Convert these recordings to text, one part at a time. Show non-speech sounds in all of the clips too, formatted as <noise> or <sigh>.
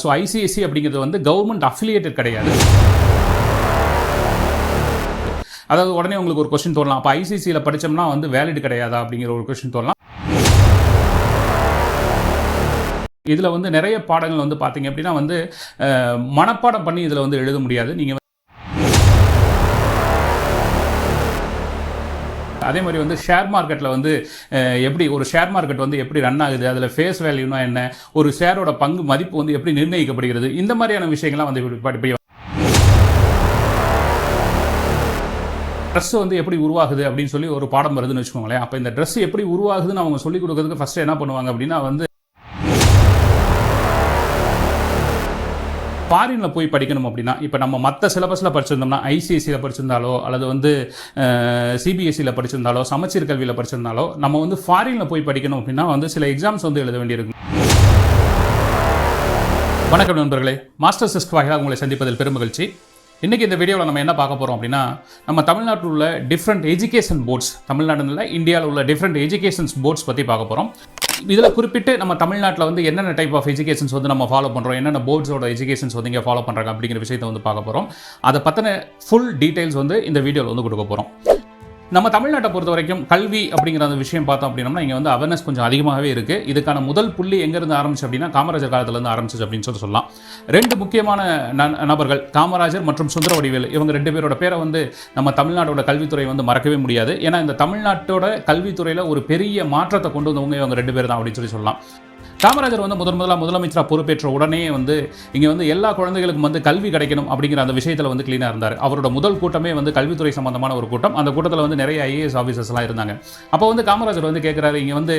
So ICICI அப்படிங்கிறது வந்து government affiliated கிடையாது. அதாவது உடனே உங்களுக்கு ஒரு கொஸ்டின் தோணலாம். அப்போ ஐசிசியில் படித்தோம்னா வந்து வேலிட் கிடையாதா அப்படிங்கிற ஒரு கொஸ்டின் தோணலாம். இதில் வந்து நிறைய பாடங்கள் வந்து பார்த்தீங்க அப்படின்னா வந்து மனப்பாடம் பண்ணி இதில் வந்து எழுத முடியாது. நீங்கள் அதே மாதிரி வந்து ஷேர் மார்க்கெட்டில் வந்து எப்படி ஒரு ஷேர் மார்க்கெட் வந்து எப்படி ரன் ஆகுது அதில் ஃபேஸ் வேல்யூனா என்ன ஒரு ஷேரோட பங்கு மதிப்பு வந்து எப்படி நிர்ணயிக்கப்படுகிறது இந்த மாதிரியான விஷயங்கள்லாம் வந்து ட்ரெஸ் வந்து எப்படி உருவாகுது அப்படின்னு சொல்லி ஒரு பாடம் வருதுன்னு வச்சுக்கோங்களேன். அப்போ இந்த ட்ரெஸ் எப்படி உருவாகுதுன்னு அவங்க சொல்லிக் கொடுக்கறதுக்கு ஃபர்ஸ்ட் என்ன பண்ணுவாங்க அப்படின்னா வந்து ஃபாரினில் போய் படிக்கணும் அப்படின்னா இப்போ நம்ம மற்ற சிலபஸில் படிச்சிருந்தோம்னா ஐசிஎஸ்சியில் படிச்சிருந்தாலோ அல்லது வந்து சிபிஎஸ்சியில் படிச்சிருந்தாலோ சமச்சீர் கல்வியில் படிச்சிருந்தாலோ நம்ம வந்து ஃபாரினில் போய் படிக்கணும் அப்படின்னா வந்து சில எக்ஸாம்ஸ் வந்து எழுத வேண்டியிருக்கும். வணக்கம் நண்பர்களே. மாஸ்டர் சிஸ்க் வாயிலாக உங்களை சந்திப்பதில் பெருமகிழ்ச்சி இன்றைக்கி இந்த வீடியோவில் நம்ம என்ன பார்க்க போகிறோம் அப்படின்னா நம்ம தமிழ்நாட்டில் உள்ள டிஃப்ரெண்ட் எஜுகேஷன் போர்ட்ஸ் தமிழ்நாடுல இந்தியாவில் உள்ள டிஃப்ரெண்ட் எஜுகேஷன்ஸ் போர்ட்ஸ் பற்றி பார்க்க போகிறோம் இதில் குறிப்பிட்டு நம்ம தமிழ்நாட்டில் வந்து என்னென்ன டைப் ஆஃப் எஜுகேஷன்ஸ் வந்து நம்ம ஃபாலோ பண்ணுறோம் என்னென்ன போர்ட்ஸோட எஜுகேஷன்ஸ் வந்து இங்கே ஃபாலோ பண்ணுறாங்க அப்படிங்கிற விஷயத்தை வந்து பார்க்க போகிறோம் அதை பற்றின ஃபுல் டீட்டெயில்ஸ் வந்து இந்த வீடியோவில் வந்து கொடுக்க போகிறோம் நம்ம தமிழ்நாட்டை பொறுத்த வரைக்கும் கல்வி அப்படிங்கிற அந்த விஷயம் பார்த்தோம் அப்படின்னா இங்கே வந்து அவேர்னஸ் கொஞ்சம் அதிகமாகவே இருக்குது இதுக்கான முதல் புள்ளி எங்கேருந்து ஆரம்பிச்சு அப்படின்னா காமராஜர் காலத்துலேருந்து ஆரம்பிச்சது அப்படின்னு சொல்லி சொல்லலாம். ரெண்டு முக்கியமான ந- நபர்கள் காமராஜர் மற்றும் சுந்தர வடிவேல் இவங்க ரெண்டு பேரோட பேரை வந்து நம்ம தமிழ்நாட்டோட கல்வித்துறை வந்து மறக்கவே முடியாது. ஏன்னா இந்த தமிழ்நாட்டோட கல்வித்துறையில் ஒரு பெரிய மாற்றத்தை கொண்டு வந்தவங்க இவங்க ரெண்டு பேர் தான் அப்படின்னு சொல்லி சொல்லலாம். காமராஜர் வந்து முதன் முதலாக முதலமைச்சராக பொறுப்பேற்ற உடனே வந்து இங்கே வந்து எல்லா குழந்தைகளுக்கும் வந்து கல்வி கிடைக்கணும் அப்படிங்கிற அந்த விஷயத்தில் வந்து க்ளீனாக இருந்தார். அவரோட முதல் கூட்டமே வந்து கல்வித்துறை சம்பந்தமான ஒரு கூட்டம். அந்த கூட்டத்தில் வந்து நிறைய ஐஏஎஸ் ஆஃபீஸர்ஸ்லாம் இருந்தாங்க. அப்போ வந்து காமராஜர் வந்து கேட்குறாரு இங்கே வந்து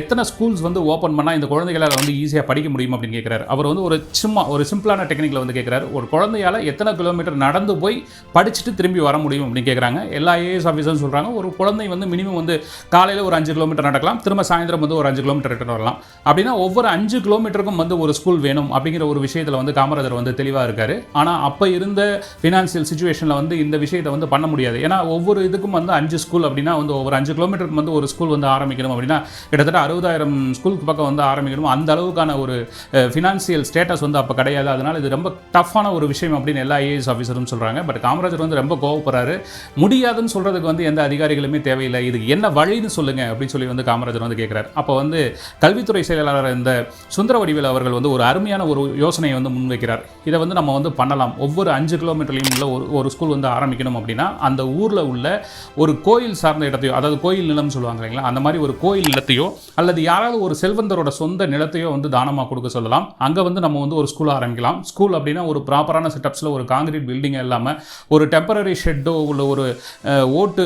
எத்தனை ஸ்கூல்ஸ் வந்து ஓப்பன் பண்ணால் இந்த குழந்தைகளால் வந்து ஈஸியாக படிக்க முடியும் அப்படின்னு கேட்குறாரு அவர் வந்து ஒரு சும்மா ஒரு சிம்பிளான டெக்னிக்கில் வந்து கேட்குறாரு ஒரு குழந்தையால் எத்தனை கிலோமீட்டர் நடந்து போய் படிச்சுட்டு திரும்பி வர முடியும் அப்படின்னு கேட்குறாங்க எல்லா ஐஏஎஸ் ஆஃபீஸர்னு சொல்கிறாங்க ஒரு குழந்தை வந்து மினிமம் வந்து காலையில் ஒரு அஞ்சு கிலோமீட்டர் நடக்கலாம். திரும்ப சாயந்தரம் வந்து ஒரு அஞ்சு கிலோமீட்டர் ரிட்டர்ன் வரலாம். அப்படின்னா ஒவ்வொரு அஞ்சு கிலோமீட்டருக்கும் வந்து ஒரு ஸ்கூல் வேணும் அப்படிங்கிற ஒரு விஷயத்தில் வந்து காமராஜர் வந்து தெளிவாக இருக்கார். ஆனால் அப்போ இருந்த ஃபினான்சியல் சுச்சுவேஷனில் வந்து இந்த விஷயத்தை வந்து பண்ண முடியாது. ஏன்னா ஒவ்வொரு இதுக்கும் வந்து அஞ்சு ஸ்கூல் அப்படின்னா வந்து ஒவ்வொரு அஞ்சு கிலோமீட்டருக்கு வந்து ஒரு ஸ்கூல் வந்து ஆரம்பிக்கணும் அப்படின்னா கிட்டத்தட்ட அறுபதாயிரம் ஸ்கூலுக்கு பக்கம் வந்து ஆரம்பிக்கணும் அந்த அளவுக்கான ஒரு ஃபினான்சியல் ஸ்டேட்டஸ் வந்து அப்போ கிடையாது. அதனால் இது ரொம்ப டஃப்பான ஒரு விஷயம் அப்படின்னு எல்லா ஐஏஎஸ் ஆஃபீஸரும் சொல்கிறாங்க பட் காமராஜர் வந்து ரொம்ப கோவப்படுறாரு. முடியாதுன்னு சொல்கிறதுக்கு வந்து எந்த அதிகாரிகளுமே தேவையில்லை. இதுக்கு என்ன வழின்னு சொல்லுங்கள் அப்படின்னு சொல்லி வந்து காமராஜர் வந்து கேட்குறாரு அப்போ வந்து கல்வித்துறை செயலாளர் இந்த சுந்தர வடிவில் அவர்கள் வந்து ஒரு அருமையான ஒரு யோசனையை வந்து முன்வைக்கிறார். இதை வந்து நம்ம வந்து பண்ணலாம். ஒவ்வொரு அஞ்சு கிலோமீட்டர்லையும் உள்ள ஒரு ஒரு ஸ்கூல் வந்து ஆரம்பிக்கணும் அப்படின்னா அந்த ஊரில் உள்ள ஒரு கோயில் சார்ந்த இடத்தையோ அதாவது கோயில் நிலம் சொல்லுவாங்க இல்லைங்களா அந்த மாதிரி ஒரு கோயில் நிலத்தையோ அல்லது யாராவது ஒரு செல்வந்தரோட சொந்த நிலத்தையோ வந்து தானமாக கொடுக்க சொல்லலாம். அங்கே வந்து நம்ம வந்து ஒரு ஸ்கூல் ஆரம்பிக்கலாம். ஸ்கூல் அப்படின்னா ஒரு ப்ராப்பரான செட்டப்ஸில் ஒரு காங்கிரீட் பில்டிங் இல்லாமல் ஒரு டெம்பரரி ஷெட்டோ உள்ள ஒரு ஓட்டு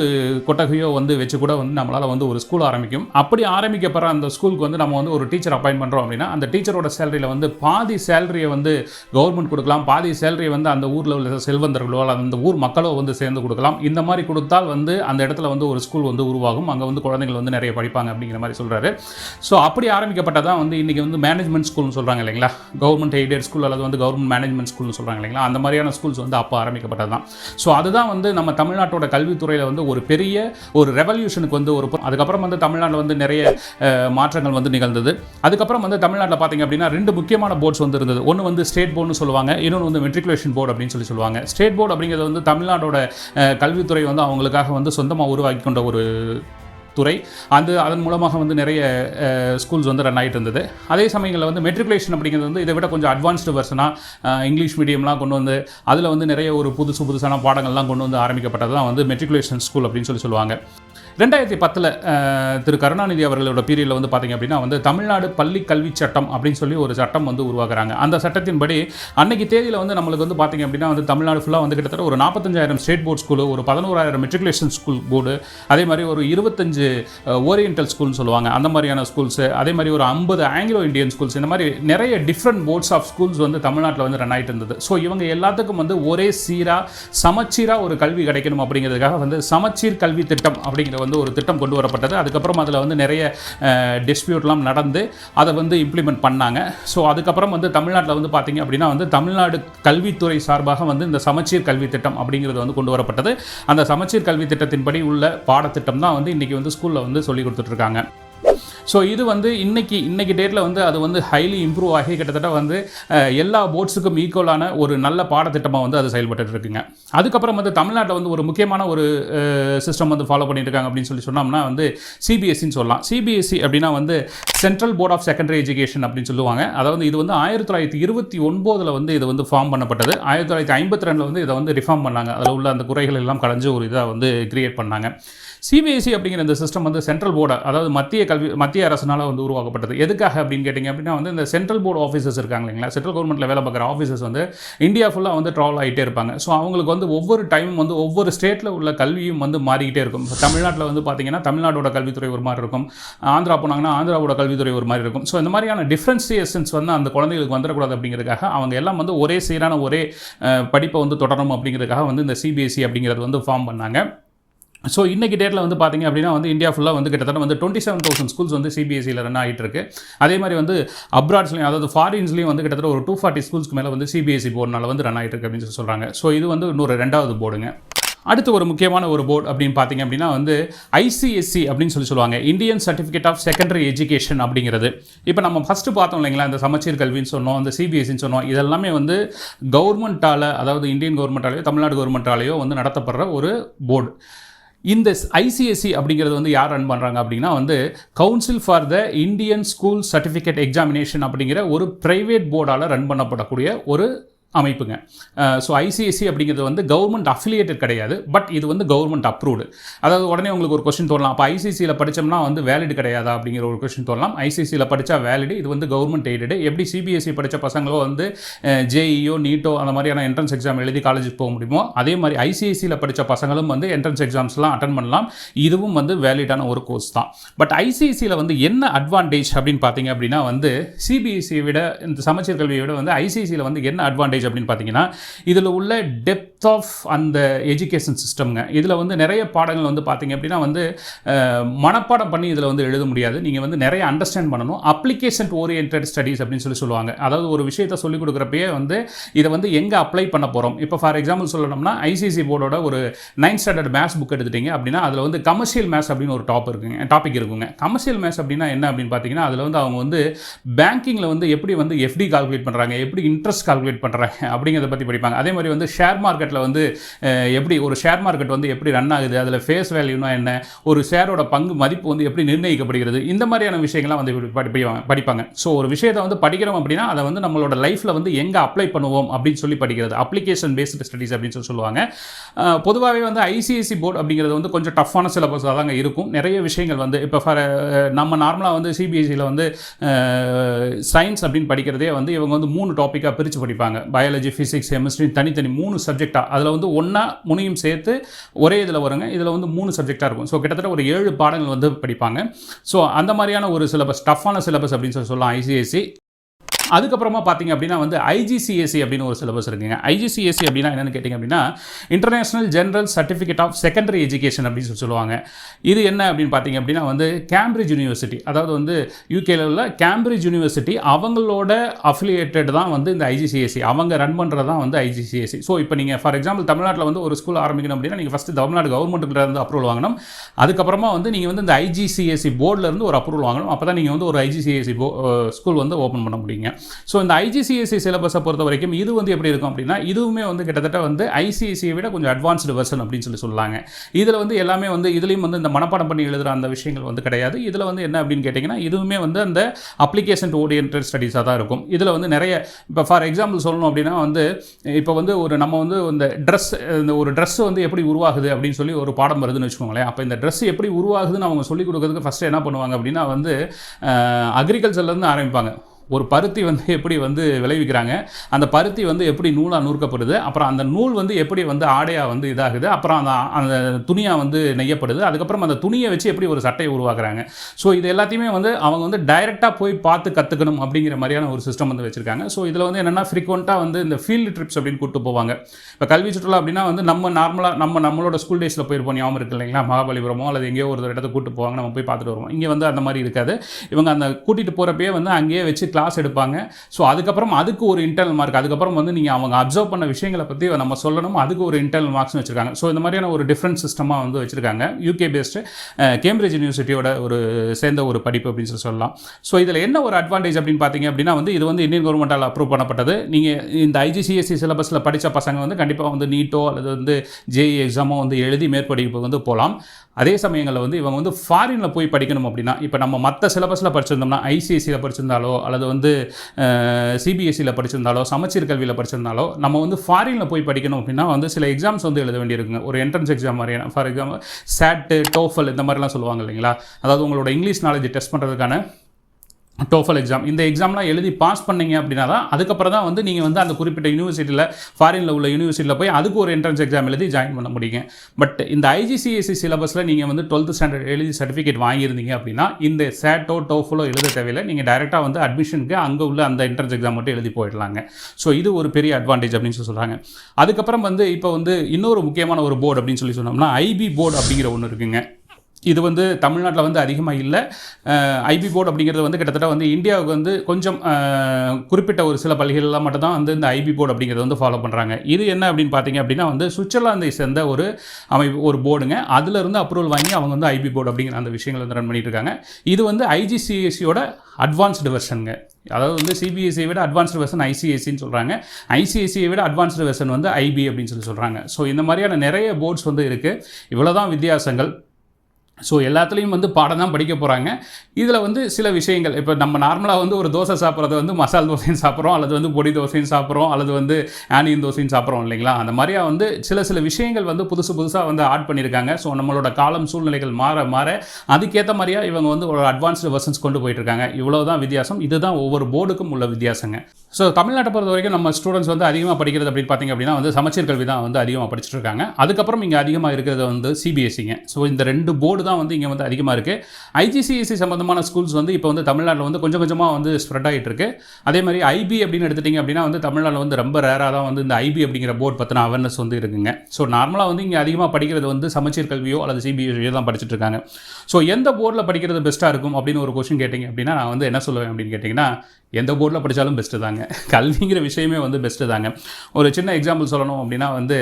கொட்டகையோ வந்து வச்சு கூட வந்து நம்மளால் வந்து ஒரு ஸ்கூல் ஆரம்பிக்கும். அப்படி ஆரம்பிக்கப்படுற அந்த ஸ்கூலுக்கு வந்து நம்ம வந்து ஒரு டீச்சர் அப்பாயின் பண்ணுறோம் அப்படின்னா அந்த டீச்சரோட சேலரியில் வந்து பாதி சேலரியை வந்து கவர்மெண்ட் கொடுக்கலாம் பாதி சேலரியை வந்து அந்த ஊரில் உள்ள செல்வந்தர்களோ அல்லது அந்த ஊர் மக்களோ வந்து சேர்ந்து கொடுக்கலாம். இந்த மாதிரி கொடுத்தால் வந்து அந்த இடத்துல வந்து ஒரு ஸ்கூல் வந்து உருவாகும். அங்கே வந்து குழந்தைகள் வந்து நிறைய படிப்பாங்க அப்படிங்கிற மாதிரி சொல்கிறாரு ஸோ அப்படி ஆரம்பிக்கப்பட்டதான் வந்து இன்றைக்கி வந்து மேனேஜ்மெண்ட் ஸ்கூல்னு சொல்கிறாங்க இல்லைங்களா? கவர்மெண்ட் எய்டட் ஸ்கூல் அல்லது வந்து கவர்மெண்ட் மேனேஜ்மெண்ட் ஸ்கூல்னு சொல்கிறாங்க இல்லைங்களா? அந்த மாதிரியான ஸ்கூல்ஸ் வந்து அப்போ ஆரம்பிக்கப்பட்டது தான் ஸோ அதுதான் வந்து நம்ம தமிழ்நாட்டோட கல்வித்துறையில் வந்து ஒரு பெரிய ஒரு ரெவல்யூஷனுக்கு வந்து ஒரு அதுக்கப்புறம் வந்து தமிழ்நாட்டில் வந்து நிறைய மாற்றங்கள் வந்து நிகழ்ந்தது. அதுக்கப்புறம் வந்து தமிழ்நாட்டில் பார்த்தீங்க அப்படின்னா ரெண்டு முக்கியமான போர்ட்ஸ் வந்து இருந்தது. ஒன்று வந்து ஸ்டேட் போர்டுன்னு சொல்லுவாங்க. இன்னொன்று வந்து மெட்ரிகுலேஷன் போர்டு அப்படின்னு சொல்லி சொல்லுவாங்க. ஸ்டேட் போர்டு அப்படிங்கிறது வந்து தமிழ்நாட்டோட கல்வித்துறை வந்து அவங்களுக்காக வந்து சொந்தமாக உருவாக்கி கொண்ட ஒரு துறை. அந்த அதன் மூலமாக வந்து நிறைய ஸ்கூல்ஸ் வந்து ரன் ஆகிட்டு இருந்தது. அதே சமயங்களில் வந்து மெட்ரிகுலேஷன் அப்படிங்கிறது வந்து இதை விட கொஞ்சம் அட்வான்ஸ்டு வெர்ஷனாக இங்கிலீஷ் மீடியம்லாம் கொண்டு வந்து அதில் வந்து நிறைய ஒரு புதுசு புதுசான பாடங்கள்லாம் கொண்டு வந்து ஆரம்பிக்கப்பட்டது தான் வந்து மெட்ரிகுலேஷன் ஸ்கூல் அப்படின்னு சொல்லி சொல்லுவாங்க. ரெண்டாயிரத்தி பத்தில் திரு கருணாநிதி அவர்களோட பீரியடில் வந்து பார்த்திங்க அப்படின்னா வந்து தமிழ்நாடு பள்ளி கல்வி சட்டம் அப்படின்னு சொல்லி ஒரு சட்டம் வந்து உருவாக்குறாங்க. அந்த சட்டத்தின்படி அன்னைக்கு தேதியில் வந்து நம்மளுக்கு வந்து பார்த்திங்க அப்படின்னா வந்து தமிழ்நாடு ஃபுல்லாக வந்து கிட்டத்தட்ட ஒரு நாற்பத்தஞ்சாயிரம் ஸ்டேட் போர்ட் ஸ்கூலு ஒரு பதினோராயிரம் மெட்ரிகுலேஷன் ஸ்கூல் போர்டு அதே மாதிரி ஒரு இருபத்தஞ்சு ஓரியன்டல் ஸ்கூல்னு சொல்லுவாங்க. அந்த மாதிரியான ஸ்கூல்ஸு அதே மாதிரி ஒரு ஐம்பது ஆங்கிலோ இந்தியன் ஸ்கூல்ஸ் இந்த மாதிரி நிறைய டிஃப்ரெண்ட் போர்ட்ஸ் ஆஃப் ஸ்கூல்ஸ் வந்து தமிழ்நாட்டில் வந்து ரன் ஆகிட்டு இருந்தது. ஸோ இவங்க எல்லாத்துக்கும் வந்து ஒரே சீராக சமச்சீராக ஒரு கல்வி கிடைக்கணும் அப்படிங்கிறதுக்காக வந்து சமச்சீர் கல்வி திட்டம் அப்படிங்கிற வந்து ஒரு திட்டம் கொண்டு வரப்பட்டது. அதுக்கப்புறம் அதில் வந்து நிறைய டிஸ்பியூட்லாம் நடந்து அதை வந்து இம்ப்ளிமெண்ட் பண்ணாங்க. ஸோ அதுக்கப்புறம் வந்து தமிழ்நாட்டில் வந்து பார்த்தீங்க அப்படின்னா வந்து தமிழ்நாடு கல்வித்துறை சார்பாக வந்து இந்த சமச்சீர் கல்வி திட்டம் அப்படிங்கிறது வந்து கொண்டு வரப்பட்டது. அந்த சமச்சீர் கல்வி திட்டத்தின்படி உள்ள பாடத்திட்டம் தான் வந்து இன்றைக்கி வந்து ஸ்கூலில் வந்து சொல்லி கொடுத்துட்ருக்காங்க ஸோ இது வந்து இன்னைக்கு இன்னைக்கு டேட்டில் வந்து அது வந்து ஹைலி இம்ப்ரூவ் ஆகி கிட்டத்தட்ட வந்து எல்லா போர்ட்ஸுக்கும் ஈக்குவலான ஒரு நல்ல பாடத்திட்டமாக வந்து அது செயல்பட்டு இருக்குங்க. அதுக்கப்புறம் வந்து தமிழ்நாட்டில் வந்து ஒரு முக்கியமான ஒரு சிஸ்டம் வந்து ஃபாலோ பண்ணிட்டு இருக்காங்க அப்படின்னு சொல்லி சொன்னோம்னா வந்து சிபிஎஸ்சின்னு சொல்லலாம். சிபிஎஸ்சி அப்படின்னா வந்து central board of secondary education அப்படின்னு சொல்லுவாங்க. அதாவது இது வந்து ஆயிரத்தி தொள்ளாயிரத்தி இருபத்தி ஒன்பதில் வந்து இது வந்து ஃபார்ம் பண்ணப்பட்டது. ஆயிரத்தி தொள்ளாயிரத்தி ஐம்பத்தி ரெண்டில் வந்து இதை வந்து ரிஃபார்ம் பண்ணாங்க. அதில் உள்ள அந்த குறைகள் எல்லாம் கலைஞ்சு ஒரு இதாக வந்து கிரியேட் பண்ணாங்க. சிபிஎஸ்சி அப்படிங்கிற இந்த சிஸ்டம் வந்து சென்ட்ரல் போர்டு அதாவது மத்திய கல்வி மத்திய அரசினால் வந்து உருவாக்கப்பட்டது. எதுக்காக அப்படின்னு கேட்டிங்க அப்படின்னா வந்து இந்த சென்ட்ரல் போர்டு ஆஃபீஸர்ஸ் இருக்காங்க இல்லைங்களா? சென்ட்ரல் கவர்மெண்ட்டில் வேலை பார்க்குற ஆஃபீஸர்ஸ் வந்து இந்தியா ஃபுல்லாக வந்து ட்ராவல் ஆகிட்டே இருப்பாங்க. ஸோ அவங்களுக்கு வந்து ஒவ்வொரு டைமும் வந்து ஒவ்வொரு ஸ்டேட்டில் உள்ள கல்வியும் வந்து மாறிக்கிட்டே இருக்கும். இப்போ தமிழ்நாட்டில் வந்து பார்த்தீங்கன்னா தமிழ்நாடோட கல்வித்துறை ஒரு மாதிரி இருக்கும். ஆந்திரா போனாங்கன்னா ஆந்திராவோட கல்வித்துறை ஒரு மாதிரி இருக்கும். ஸோ இந்த மாதிரியான டிஃப்ரென்சியேஷன்ஸ் வந்து அந்த குழந்தைகளுக்கு வந்துடக்கூடாது அப்படிங்கிறதுக்காக அவங்க எல்லாம் வந்து ஒரே சீரான ஒரே படிப்பை வந்து தொடரணும் அப்படிங்கிறதுக்காக வந்து இந்த சிபிஎஸ்சி அப்படிங்கிறது வந்து ஃபார்ம் பண்ணாங்க. ஸோ இன்றைக்கி டேட்டில் வந்து பார்த்தீங்க அப்படின்னா வந்து இந்தியா ஃபுல்லாக வந்து கிட்டத்தட்ட வந்து டுவெண்ட்டி செவன் தௌசண்ட் ஸ்கூல்ஸ் வந்து சிபிஎஸ்சியில் ரன் ஆகிட்டு இருக்கு அதே மாதிரி வந்து அப்ராட்ஸ்லையும் அதாவது ஃபாரின்ஸ்லையும் வந்து கிட்டத்தட்ட ஒரு டூ ஃபார்ட்டி ஸ்கூல்ஸ்க்கு மேலே வந்து சிபிஎஸ்சி போர்டுனால வந்து ரன் ஆகிட்டு இருக்கு அப்படின்னு சொல்லி சொல்கிறாங்க ஸோ இது வந்து இன்னொரு ரெண்டாவது போர்டுங்க அடுத்து ஒரு முக்கியமான ஒரு போர்டு அப்படின்னு பார்த்தீங்க அப்படின்னா வந்து ஐசிஎஸ்சி அப்படின்னு சொல்லி சொல்லுவாங்க. Indian certificate of secondary education அப்படிங்கிறது. இப்போ நம்ம ஃபஸ்ட்டு பார்த்தோம் இல்லைங்களா இந்த சமச்சீர் கல்வின்னு சொன்னோம் இந்த சிபிஎஸ்சின்னு சொன்னோம். இதெல்லாமே வந்து கவர்மெண்ட்டால் அதாவது இந்தியன் கவர்மெண்ட்டாலேயோ தமிழ்நாடு கவர்மெண்ட்டாலேயோ வந்து நடத்தப்படுற ஒரு போர்டு இந்த ஐசிஎஸ்சி அப்படிங்கிறது வந்து யார் ரன் பண்ணுறாங்க அப்படின்னா வந்து council for the Indian school certificate examination அப்படிங்கிற ஒரு ப்ரைவேட் போர்டால் ரன் பண்ணப்படக்கூடிய ஒரு அமைப்புங்க. ஸோ ஐசிஎஸ்சி அப்படிங்கிறது வந்து கவர்மெண்ட் அஃபிலியேட்டட் கிடையாது பட் இது வந்து கவர்மெண்ட் அப்ரூவ்டு அதாவது உடனே உங்களுக்கு ஒரு கொஸ்டின் தோணலாம். அப்போ ஐசிசியில் படித்தோம்னா வந்து வேலிட் கிடையாதா அப்படிங்கிற ஒரு கொஸ்டின் தோணலாம். ஐசிசியில் படித்தா வேலிடு இது வந்து கவர்மெண்ட் எய்டடு எப்படி சிபிஎஸ்சி படித்த பசங்களோ வந்து ஜேஇஓ நீட்டோ அந்த மாதிரியான என்ட்ரன்ஸ் எக்ஸாம் எழுதி காலேஜுக்கு போக முடியுமோ அதே மாதிரி ஐசிஐசியில் படித்த பசங்களும் வந்து என்ட்ரன்ஸ் எக்ஸாம்ஸ்லாம் அட்டன் பண்ணலாம். இதுவும் வந்து வேலிடான ஒரு கோர்ஸ் தான். பட் ஐசிஐசியில் வந்து என்ன அட்வான்டேஜ் அப்படின்னு பார்த்தீங்க அப்படின்னா வந்து சிபிஎஸ்சியை விட இந்த சமச்சீர் கல்வியை விட வந்து ஐசிஐசியில் வந்து என்ன அட்வான்டேஜ் அப்படின்னு பார்த்தீங்கன்னா இதில் உள்ள டெப்த் ஆஃப் அந்த எஜுகேஷன் சிஸ்டம்ங்க இதில் வந்து நிறைய பாடங்கள் வந்து பார்த்தீங்க அப்படின்னா வந்து மனப்பாடம் பண்ணி இதில் வந்து எழுத முடியாது. நீங்கள் வந்து நிறைய அண்டர்ஸ்டாண்ட் பண்ணணும். அப்ளிகேஷன் ஓரியன்ட் ஸ்டடீஸ் அப்படின்னு சொல்லி சொல்லுவாங்க. அதாவது ஒரு விஷயத்தை சொல்லிக் கொடுக்குறப்பயே வந்து இதை வந்து எங்கே அப்ளை பண்ண போகிறோம் இப்போ ஃபார் எக்ஸாம்பிள் சொல்லணும்னா ஐசிசி போர்டோட ஒரு நைன்த் ஸ்டாண்டர்ட் மேத்ஸ் புக் எடுத்துட்டீங்க அப்படின்னா அதில் வந்து கமர்ஷியல் மேத்ஸ் அப்படின்னு ஒரு டாப் இருக்குங்க டாபிக் இருக்குங்க. கமர்ஷியல் மேத்ஸ் அப்படின்னா என்ன அப்படின்னு பார்த்தீங்கன்னா அதில் வந்து அவங்க வந்து பேங்கிங்கில் வந்து எப்படி வந்து எஃப்டி கால்குலேட் பண்ணுறாங்க எப்படி இன்ட்ரெஸ்ட் கால்குலேட் பண்ணுறாங்க அப்படிங்கிறத பற்றி படிப்பாங்க. அதே மாதிரி வந்து ஷேர் மார்க்கெட்டில் வந்து எப்படி ஒரு ஷேர் மார்க்கெட் வந்து எப்படி ரன் ஆகுது அதில் ஃபேஸ் வேல்யூனா என்ன ஒரு ஷேரோட பங்கு மதிப்பு வந்து எப்படி நிர்ணயிக்கப்படுகிறது இந்த மாதிரியான விஷயங்கள்லாம் வந்து படி- படிப்பாங்க படிப்பாங்க. ஸோ ஒரு விஷயத்தை வந்து படிக்கிறோம் அப்படின்னா அதை வந்து நம்மளோட லைஃப்பில் வந்து எங்கே அப்ளை பண்ணுவோம் அப்படின்னு சொல்லி படிக்கிறது. அப்ளிகேஷன் பேஸ்டு ஸ்டடீஸ் அப்படின்னு சொல்லி சொல்லுவாங்க. பொதுவாகவே வந்து ஐசிஐசி போர்டு அப்படிங்கிறது வந்து கொஞ்சம் டஃப்பான சிலபஸாக தாங்க இருக்கும். நிறைய விஷயங்கள் வந்து இப்போ ஃபார் நம்ம நார்மலாக வந்து சிபிஎஸ்சியில் வந்து சயின்ஸ் அப்படின்னு படிக்கிறதே வந்து இவங்க வந்து மூணு டாப்பிக்காக பிரித்து படிப்பாங்க. பயாலஜி ஃபிசிக்ஸ் கெமிஸ்ட்ரி தனித்தனி மூணு சப்ஜெக்ட் சப்ஜெக்டாக அதில் வந்து ஒன்றா முனையும் சேர்த்து ஒரே இதில் வருங்க. இதில் வந்து மூணு சப்ஜெக்டாக இருக்கும். ஸோ கிட்டத்தட்ட ஒரு ஏழு பாடங்கள் வந்து படிப்பாங்க. ஸோ அந்த மாதிரியான ஒரு சிலபஸ் டஃப்பான சிலபஸ் அப்படின்னு சொல்லி சொல்லலாம் ஐசிஐசி அதுக்கப்புறமா பார்த்தீங்க அப்படின்னா வந்து ஐஜிசிஎஸ்சி அப்படின்னு ஒரு சிலபஸ் இருக்குங்க. ஐஜிசிஎஸ்சி அப்படின்னா என்னென்னு கேட்டிங்க அப்படின்னா international general certificate of secondary education அப்படின்னு சொல்லி சொல்லுவாங்க. இது என்ன அப்படின்னு பார்த்தீங்க அப்படின்னா வந்து கேம்பிரிட்ஜ் யூனிவர்சிட்டி அதாவது வந்து யூகேல உள்ள கேம்பிரிட்ஜ் யூனிவர்சிட்டி அவங்களோட அஃபிலியேட்டட் தான் வந்து இந்த ஐஜிசிஎஸ்சி அவங்க ரன் பண்ணுறது தான் வந்து ஐஜிசிஎஸ்சி ஸோ இப்போ நீங்கள் ஃபார் எக்ஸாம்பிள் தமிழ்நாட்டில் வந்து ஒரு ஸ்கூல் ஆரம்பிக்கணும் அப்படின்னா நீங்கள் ஃபஸ்ட்டு தமிழ்நாடு கவர்மெண்ட்டுக்கிட்ட இருந்து அப்ரூவல் வாங்கணும். அதுக்கப்புறமா வந்து நீங்கள் வந்து இந்த ஐஜிசிஎஸ்சி போர்டில் இருந்து ஒரு அப்ரூவல் வாங்கணும். அப்போ தான் நீங்கள் வந்து ஒரு ஐஜிசிஎஸ்சி போ ஸ்கூல் வந்து ஓப்பன் பண்ண முடியுங்க. ஸோ இந்த ஐஜிசிஎஸ்சி சிலபஸை பொறுத்த வரைக்கும் இது வந்து எப்படி இருக்கும் அப்படின்னா இதுவுமே வந்து கிட்டத்தட்ட வந்து ஐசிஎஸ்சியை விட கொஞ்சம் அட்வான்ஸ்டு வெர்ஷன் அப்படின்னு சொல்லி சொல்லலாங்க இதில் வந்து எல்லாமே வந்து இதுலேயும் வந்து இந்த மனப்பாடம் பண்ணி எழுதுகிற அந்த விஷயங்கள் வந்து கிடையாது. இதில் வந்து என்ன அப்படின்னு கேட்டிங்கன்னா இதுவுமே வந்து அந்த அப்ளிகேஷன் ஓரியன்ட் ஸ்டடீஸாக தான் இருக்கும். இதில் வந்து நிறைய இப்போ ஃபார் எக்ஸாம்பிள் சொல்லணும் அப்படின்னா வந்து இப்போ வந்து ஒரு நம்ம வந்து இந்த ட்ரெஸ் இந்த ஒரு ட்ரெஸ் வந்து எப்படி உருவாகுது அப்படின்னு சொல்லி ஒரு பாடம் வருதுன்னு வச்சுக்கோங்களேன். அப்போ இந்த ட்ரெஸ் எப்படி உருவாகுதுன்னு அவங்க சொல்லிக் கொடுக்குறதுக்கு ஃபஸ்ட்டு என்ன பண்ணுவாங்க அப்படின்னா வந்து அக்ரிகல்ச்சர்லேருந்து ஆரம்பிப்பாங்க. ஒரு பருத்தி வந்து <laughs> எப்படி வந்து விளைவிக்கிறாங்க? அந்த பருத்தி வந்து எப்படி நூலாக நூற்கப்படுது? அப்புறம் அந்த நூல் வந்து எப்படி வந்து ஆடையாக வந்து இதாகுது? அப்புறம் அந்த அந்த துணியாக வந்து நெய்யப்படுது? அதுக்கப்புறம் அந்த துணியை வச்சு எப்படி ஒரு சட்டையை உருவாக்குறாங்க? ஸோ இது எல்லாத்தையுமே வந்து அவங்க வந்து டைரெக்டாக போய் பார்த்து கற்றுக்கணும் அப்படிங்கிற மாதிரியான ஒரு சிஸ்டம் வந்து வச்சுருக்காங்க. ஸோ இதில் வந்து என்னென்னா ஃப்ரீக்வெண்ட்டாக வந்து இந்த ஃபீல்டு ட்ரிப்ஸ் அப்படின்னு கூட்டு போவாங்க. இப்போ கல்வி சுற்றுலா அப்படின்னா வந்து நம்ம நார்மலாக நம்ம நம்மளோட ஸ்கூல் டேஸில் போயிருப்போம். ஞாபகம் இருக்கு இல்லைங்களா? மகாபலிபுரமோ அல்லது எங்கேயோ ஒரு இடத்துக்கு கூட்டு போவாங்க. நம்ம போய் பார்த்துட்டு வருவோம். இங்கே வந்து அந்த மாதிரி இருக்காது. இவங்க அந்த கூட்டிகிட்டு போகிறப்பயே வந்து அங்கேயே வச்சு கிளாஸ் எடுப்பாங்க. ஸோ அதுக்கப்புறம் அதுக்கு ஒரு இன்டர்னல் மார்க் அதுக்கப்புறம் வந்து நீங்கள் அவங்க அப்சர்வ் பண்ண விஷயங்களை பற்றி நம்ம சொல்லணும். அதுக்கு ஒரு இன்டர்னல் மார்க்ஸ்னு வச்சுருக்காங்க. ஸோ இந்த மாதிரியான ஒரு டிஃப்ரெண்ட் சிஸ்டமாக வந்து வச்சுருக்காங்க. யூகே பேஸ்டு கேம்பிரிட்ஜ் யூனிவர்சிட்டியோட ஒரு சேர்ந்த ஒரு படிப்பு அப்படின்னு சொல்லி சொல்லலாம். ஸோ இதில் என்ன ஒரு அட்வான்டேஜ் அப்படின்னு பார்த்தீங்க அப்படின்னா வந்து இது வந்து இந்தியன் கவர்மெண்ட்டால் அப்ரூவ் பண்ணப்பட்டது. நீங்கள் இந்த ஐஜிசிஎஸ்சி சிலபஸில் படித்த பசங்க வந்து கண்டிப்பாக வந்து நீட்டோ அல்லது வந்து ஜேஇ எக்ஸாமோ வந்து எழுதி மேற்படிப்பு வந்து போகலாம் அதே சமயங்களில் வந்து இவங்க வந்து ஃபாரினில் போய் படிக்கணும் அப்படின்னா இப்போ நம்ம மற்ற சிலபஸில் படிச்சிருந்தோம்னா ஐசிஎஸ்சியில் படிச்சிருந்தாலோ அல்லது வந்து சிபிஎஸ்சியில் படிச்சிருந்தாலோ சமச்சீர் கல்வியில் படிச்சிருந்தாலோ நம்ம வந்து ஃபாரினில் போய் படிக்கணும் அப்படின்னா வந்து சில எக்ஸாம்ஸ் வந்து எழுத வேண்டியிருக்குங்க. ஒரு என்ட்ரன்ஸ் எக்ஸாம் மாதிரியான ஃபார் எக்ஸாம்பிள் சேட்டு டோஃபல் இந்த மாதிரிலாம் சொல்லுவாங்க இல்லைங்களா? அதாவது உங்களோட இங்கிலீஷ் நாலேஜ் டெஸ்ட் பண்ணுறதுக்கான டோஃபல் எக்ஸாம் இந்த எக்ஸாம்லாம் எழுதி பாஸ் பண்ணீங்க அப்படின்னா தான் அதுக்கப்புறம் தான் வந்து நீங்கள் வந்து அந்த குறிப்பிட்ட யூனிவர்சிட்டியில் ஃபாரினில் உள்ள யூனிவர்சிட்டியில் போய் அதுக்கு ஒரு என்ட்ரன்ஸ் எக்ஸாம் எழுதி ஜாயின் பண்ண முடியுங்க. பட் இந்த ஐஜிசிஎஸ்சி சிலபஸில் நீங்கள் வந்து டுவெல்த் ஸ்டாண்டர்ட் எழுதி சர்டிஃபிகேட் வாங்கியிருந்தீங்க அப்படின்னா இந்த சேட்டோ டோஃபலோ எழுத தேவையில்லை. நீங்கள் டேரெக்டாக வந்து அட்மிஷனுக்கு அங்கே உள்ள அந்த என்ட்ரன்ஸ் எக்ஸாம் மட்டும் எழுதி போயிடலாங்க. ஸோ இது ஒரு பெரிய அட்வான்டேஜ் அப்படின்னு சொல்லி சொல்கிறாங்க அதுக்கப்புறம் வந்து இப்போ வந்து இன்னொரு முக்கியமான ஒரு போர்டு அப்படின்னு சொல்லி சொன்னோம்னா ஐபி போர்டு அப்படிங்கிற ஒன்று இருக்குங்க. இது வந்து தமிழ்நாட்டில் வந்து அதிகமாக இல்லை. ஐபி போர்டு அப்படிங்கிறது வந்து கிட்டத்தட்ட வந்து இந்தியாவுக்கு வந்து கொஞ்சம் குறிப்பிட்ட ஒரு சில பள்ளிகளில் மட்டும் தான் வந்து இந்த ஐபி போர்டு அப்படிங்கிறது வந்து ஃபாலோ பண்ணுறாங்க இது என்ன அப்படின்னு பார்த்தீங்க அப்படின்னா வந்து சுவிட்சர்லாந்தை சேர்ந்த ஒரு அமைப்பு ஒரு போர்டுங்க அதிலிருந்து அப்ரூவல் வாங்கி அவங்க வந்து ஐபி போர்டு அப்படிங்கிற அந்த விஷயங்களை வந்து ரன் பண்ணிட்டு இருக்காங்க இது வந்து ஐஜிசிஎஸ்சியோட அட்வான்ஸ்டு வெர்ஷனுங்க அதாவது வந்து சிபிஎஸ்சியை விட அட்வான்ஸ்டு வெர்ஷன் ஐசிஎஸ்சின்னு சொல்கிறாங்க ஐசிஎஸ்சியை விட அட்வான்ஸ்டு வெர்ஷன் வந்து ஐபி அப்படின்னு சொல்லி சொல்கிறாங்க ஸோ இந்த மாதிரியான நிறைய போர்ட்ஸ் வந்து இருக்குது இவ்வளோ தான் வித்தியாசங்கள். ஸோ எல்லாத்துலேயும் வந்து பாடம் தான் படிக்க போகிறாங்க இதில் வந்து சில விஷயங்கள். இப்போ நம்ம நார்மலாக வந்து ஒரு தோசை சாப்பிட்றது வந்து மசால் தோசையும் சாப்பிட்றோம் அல்லது வந்து பொடி தோசையும் சாப்பிட்றோம் அல்லது வந்து ஆனியன் தோசையும் சாப்பிட்றோம் இல்லைங்களா? அந்த மாதிரியா வந்து சில சில விஷயங்கள் வந்து புதுசு புதுசாக வந்து ஆட் பண்ணியிருக்காங்க. ஸோ நம்மளோட காலம் சூழ்நிலைகள் மாற மாற அதுக்கேற்ற மாதிரியா இவங்க வந்து ஒரு அட்வான்ஸ்டு வெர்ஷன்ஸ் கொண்டு போயிட்டு இருக்காங்க இவ்வளோ தான் வித்தியாசம். இதுதான் ஒவ்வொரு போர்டுக்கும் உள்ள வித்தியாசங்க. ஸோ தமிழ்நாட்டை பொறுத்த வரைக்கும் நம்ம ஸ்டூடெண்ட்ஸ் வந்து அதிகமாக படிக்கிறது அப்படின்னு பார்த்திங்க அப்படின்னா வந்து சமச்சீர் கல்வி தான் வந்து அதிகமாக படிச்சுட்டு இருக்காங்க. அதுக்கப்புறம் இங்கே அதிகமாக இருக்கிறது வந்து சிபிஎஸ்சிங்க ஸோ இந்த ரெண்டு போர்டு தான் வந்து இங்கே வந்து அதிகமாக இருக்குது ஐஜிசிஎஸ்சி சம்மந்தமான ஸ்கூல்ஸ் வந்து இப்போ வந்து தமிழ்நாட்டில் வந்து கொஞ்சம் கொஞ்சமாக வந்து ஸ்ப்ரெட் ஆகிட்டு இருக்கு. அதே மாதிரி ஐபி அப்படின்னு எடுத்துட்டிங்க அப்படின்னா வந்து தமிழ்நாட்டில் வந்து ரொம்ப ரேராக தான் வந்து இந்த ஐபி அப்படிங்கிற போர்டு பற்றின அவேர்னஸ் வந்து இருக்குங்க. ஸோ நார்மலாக வந்து இங்கே அதிகமாக படிக்கிறது வந்து சமச்சீர் கல்வியோ அல்லது சிபிஎஸ்சியோ தான் படிச்சுட்டு இருக்காங்க. ஸோ எந்த போர்டில் படிக்கிறது பெஸ்ட்டாக இருக்கும் அப்படின்னு ஒரு கொஸ்டின் கேட்டிங்க அப்படின்னா நான் வந்து என்ன சொல்லுவேன் அப்படின்னு கேட்டிங்கன்னா எந்த போர்டில் படித்தாலும் பெஸ்ட்டு தாங்க. கல்விங்கிற விஷயமே வந்து பெஸ்ட்டு தாங்க. ஒரு சின்ன எக்ஸாம்பிள் சொல்லணும் அப்படின்னா வந்து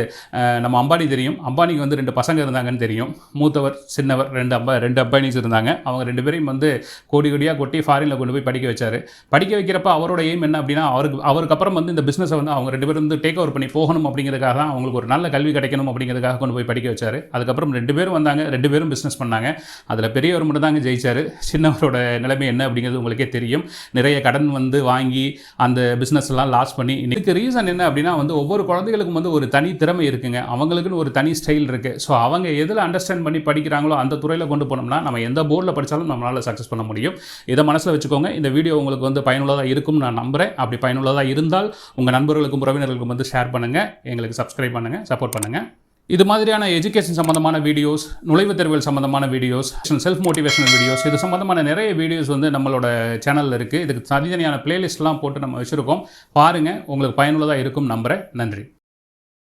நம்ம அம்பானி தெரியும். அம்பானிக்கு வந்து ரெண்டு பசங்க இருந்தாங்கன்னு தெரியும். மூத்தவர் சின்னவர் ரெண்டு அம்பா ரெண்டு அம்பானிஸ் இருந்தாங்க. அவங்க ரெண்டு பேரையும் வந்து கோடி கோடியாக கொட்டி ஃபாரினில் கொண்டு போய் படிக்க வச்சார். படிக்க வைக்கிறப்ப அவரோட எய்ம் என்ன அப்படின்னா அவருக்கு அவருக்கு அப்புறம் வந்து இந்த பிஸ்னஸை வந்து அவங்க ரெண்டு பேரும் வந்து டேக் ஓவர் பண்ணி போகணும் அப்படிங்கிறதுக்காக தான் அவங்களுக்கு ஒரு நல்ல கல்வி கிடைக்கணும் அப்படிங்கிறதுக்காக கொண்டு போய் படிக்க வச்சார். அதுக்கப்புறம் ரெண்டு பேரும் வந்தாங்க. ரெண்டு பேரும் பிஸ்னஸ் பண்ணாங்க. அதில் பெரியவர் மட்டும் தாங்க ஜெயிச்சார். சின்னவரோட நிலைமை என்ன அப்படிங்கிறது உங்களுக்கே தெரியும். நிறைய கடன் வந்து வாங்கி அந்த பிஸ்னஸ் எல்லாம் லாஸ் பண்ணி இதுக்கு ரீசன் என்ன அப்படின்னா வந்து ஒவ்வொரு குழந்தைகளுக்கும் வந்து ஒரு தனி திறமை இருக்குங்க. அவங்களுக்குன்னு ஒரு தனி ஸ்டைல் இருக்குது ஸோ அவங்க எதில் அண்டர்ஸ்டாண்ட் பண்ணி படிக்கிறாங்களோ அந்த துறையில் கொண்டு போனோம்னா நம்ம எந்த போர்டில் படித்தாலும் நம்மளால் சக்ஸஸ் பண்ண முடியும். இதை மனசில் வச்சுக்கோங்க. இந்த வீடியோ உங்களுக்கு வந்து பயனுள்ளதாக இருக்கும்னு நான் நம்புகிறேன் அப்படி பயனுள்ளதாக இருந்தால் உங்கள் நண்பர்களுக்கும் உறவினர்களுக்கும் வந்து ஷேர் பண்ணுங்கள் எங்களுக்கு சப்ஸ்கிரைப் பண்ணுங்கள் சப்போர்ட் பண்ணுங்கள் இது மாதிரியான எஜுகேஷன் சம்பந்தமான வீடியோஸ் நுழைவுத் தேர்வுகள் சம்பந்தமான வீடியோஸ் செல்ஃப் மோட்டிவேஷனல் வீடியோஸ் இது சம்பந்தமான நிறைய வீடியோஸ் வந்து நம்மளோட சேனலில் இருக்குது இதுக்கு தனித்தனியான பிளேலிஸ்ட்லாம் போட்டு நம்ம வச்சுருக்கோம். பாருங்கள் உங்களுக்கு பயனுள்ளதாக இருக்கும் நம்புகிறேன் நன்றி.